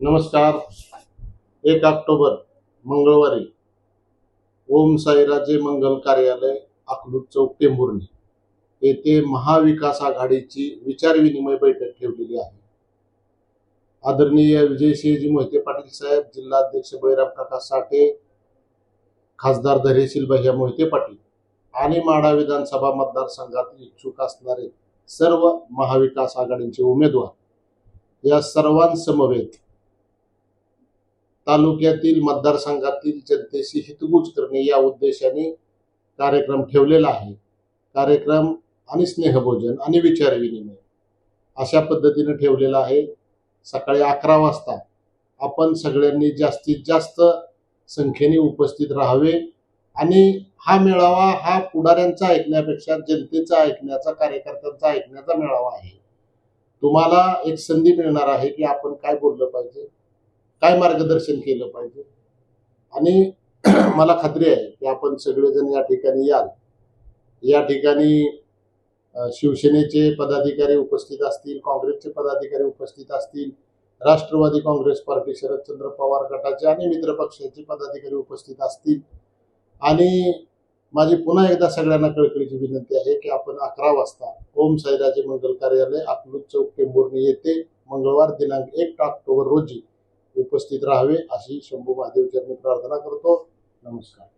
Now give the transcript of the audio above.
नमस्कार. एक ऑक्टोबर मंगळवारी. ओम साईराजे मंगल कार्यालय अकलूत चौक टेंभुर्णी. येथे महाविकास आघाडीची विचारविनिमय बैठक ठेवलेली आहे. आदरणीय विजयसिंहजी मोहिते पाटील साहेब जिल्हाध्यक्ष बळीराम काका साठे खासदार धैर्यशील भैया मोहिते पाटील आणि माढा विधानसभा मतदारसंघातील इच्छुक असणारे सर्व महाविकास आघाडीचे उमेदवार या सर्वांसमवेत तालुक्यातील मतदारसंघातील जनतेशी हितगुज करणे या उद्देशाने कार्यक्रम ठेवलेला आहे. कार्यक्रम आणि स्नेहभोजन आणि विचारविनिमय अशा पद्धतीने ठेवलेला आहे. सकाळी अकरा वाजता आपण सगळ्यांनी जास्तीत जास्त संख्येने उपस्थित राहावे आणि हा मेळावा हा पुढाऱ्यांचा ऐकण्यापेक्षा जनतेचा ऐकण्याचा कार्यकर्त्यांचा ऐकण्याचा मेळावा आहे. तुम्हाला एक संधी मिळणार आहे की आपण काय बोललं पाहिजे? काय मार्गदर्शन केलं पाहिजे? आणि मला खात्री आहे की आपण सगळेजण या ठिकाणी याल. या ठिकाणी शिवसेनेचे पदाधिकारी उपस्थित असतील काँग्रेसचे पदाधिकारी उपस्थित असतील राष्ट्रवादी काँग्रेस पार्टी शरदचंद्र पवार गटाचे आणि मित्र पक्षाचे पदाधिकारी उपस्थित असतील. आणि माझी पुन्हा एकदा सगळ्यांना कळकळीची विनंती आहे की आपण अकरा वाजता ओम साईराजे मंगल कार्यालय अकलूज चौक टेंभुर्णी येथे मंगळवार दिनांक एक ऑक्टोबर रोजी उपस्थित राहावे अशी शंभू महादेव चरणी प्रार्थना करतो. नमस्कार.